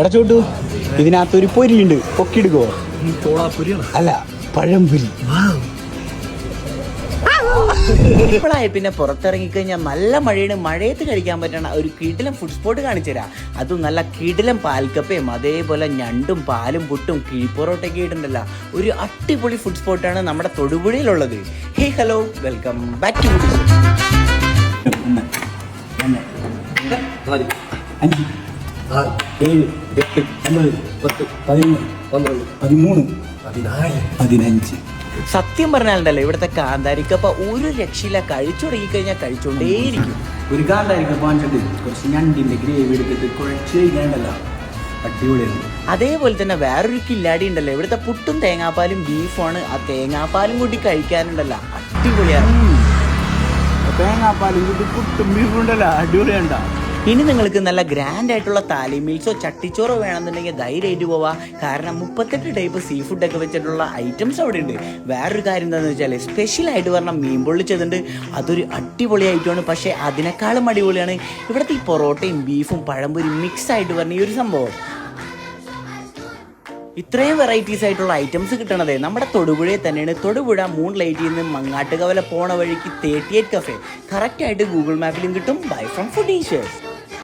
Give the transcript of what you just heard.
എടാ ചോട്ടു ഇതിനകത്ത് ഒരു പൊരിയുണ്ട്. പൊക്കിടുക്കോ ചോളാപ്പുരിയാണ് അല്ല പഴംപൊരി. ഇപ്പോഴായി പിന്നെ പുറത്തിറങ്ങി കഴിഞ്ഞാൽ നല്ല മഴയാണ്. മഴയത്ത് കഴിക്കാൻ പറ്റണ ഒരു കിടിലം ഫുഡ് സ്പോട്ട് കാണിച്ചു തരാം. അതും നല്ല കിടിലം പാൽക്കപ്പയും അതേപോലെ ഞണ്ടും പാലും പുട്ടും കിഴിപ്പൊറോട്ടൊക്കെ ഇടുണ്ടല്ലോ. ഒരു അടിപൊളി ഫുഡ് സ്പോട്ടാണ് നമ്മുടെ തൊടുപുഴയിലുള്ളത്. Hey hello welcome back to ആറ് ഏഴ് എട്ട് ഒമ്പത് പത്ത് പതിനൊന്ന് പന്ത്രണ്ട് പതിമൂന്ന് പതിനാല് പതിനഞ്ച്. സത്യം പറഞ്ഞാലുണ്ടല്ലോ ഇവിടുത്തെ കാന്താരിക്കപ്പ ഒരു രക്ഷയില്ല. കഴിച്ചു തുടങ്ങിക്കഴിഞ്ഞാൽ കഴിച്ചുകൊണ്ടേയിരിക്കും. ഒരു കാന്താരിക്ക പാഞ്ചിട്ട് കുറച്ച് ഞണ്ടിന്റെ ഗ്രേവി എടുത്തിട്ട് കുഴച്ച് കഴിക്കാണ്ടല്ലോ അടിപൊളിയാണ് അതേപോലെ തന്നെ വേറൊരു കില്ലാടി ഉണ്ടല്ലോ ഇവിടുത്തെ പുട്ടും തേങ്ങാപ്പാലും ബീഫുമാണ്. ആ തേങ്ങാപ്പാലും കൂട്ടി കഴിക്കാനുണ്ടല്ലോ. അടിപൊളിയാണ് തേങ്ങാപ്പാലും കൂട്ടി പുട്ടും ബീഫും ഉണ്ടല്ലോ. അടിപൊളിയാണ്ടാ. ഇനി നിങ്ങൾക്ക് നല്ല ഗ്രാൻഡ് ആയിട്ടുള്ള താലി മീൽസോ ചട്ടിച്ചോറോ വേണമെന്നുണ്ടെങ്കിൽ ധൈര്യമായിട്ട് പോവാ. കാരണം മുപ്പത്തെട്ട് ടൈപ്പ് സീ ഒക്കെ വെച്ചിട്ടുള്ള ഐറ്റംസ് അവിടെ ഉണ്ട് വേറൊരു കാര്യം എന്താണെന്ന് വെച്ചാൽ സ്പെഷ്യൽ ആയിട്ട് പറഞ്ഞാൽ മീൻ പൊള്ളിച്ചതുണ്ട്. അതൊരു അടിപൊളി ഐറ്റമാണ് പക്ഷേ അതിനേക്കാളും അടിപൊളിയാണ് ഇവിടുത്തെ ഈ പൊറോട്ടയും ബീഫും പഴംപൊരി മിക്സ് ആയിട്ട് പറഞ്ഞ ഈ ഒരു സംഭവം. ഇത്രയും വെറൈറ്റീസ് ആയിട്ടുള്ള ഐറ്റംസ് കിട്ടണതേ നമ്മുടെ തൊടുപുഴയിൽ തന്നെയാണ്. തൊടുപുഴ മൂൺ ലൈറ്റിൽ നിന്ന് മങ്ങാട്ടുകവല പോണ വഴിക്ക് തേർട്ടി എയ്റ്റ് കഫേ കറക്റ്റായിട്ട് ഗൂഗിൾ മാപ്പിലും കിട്ടും. Bye from ഫുഡീഷേഴ്സ്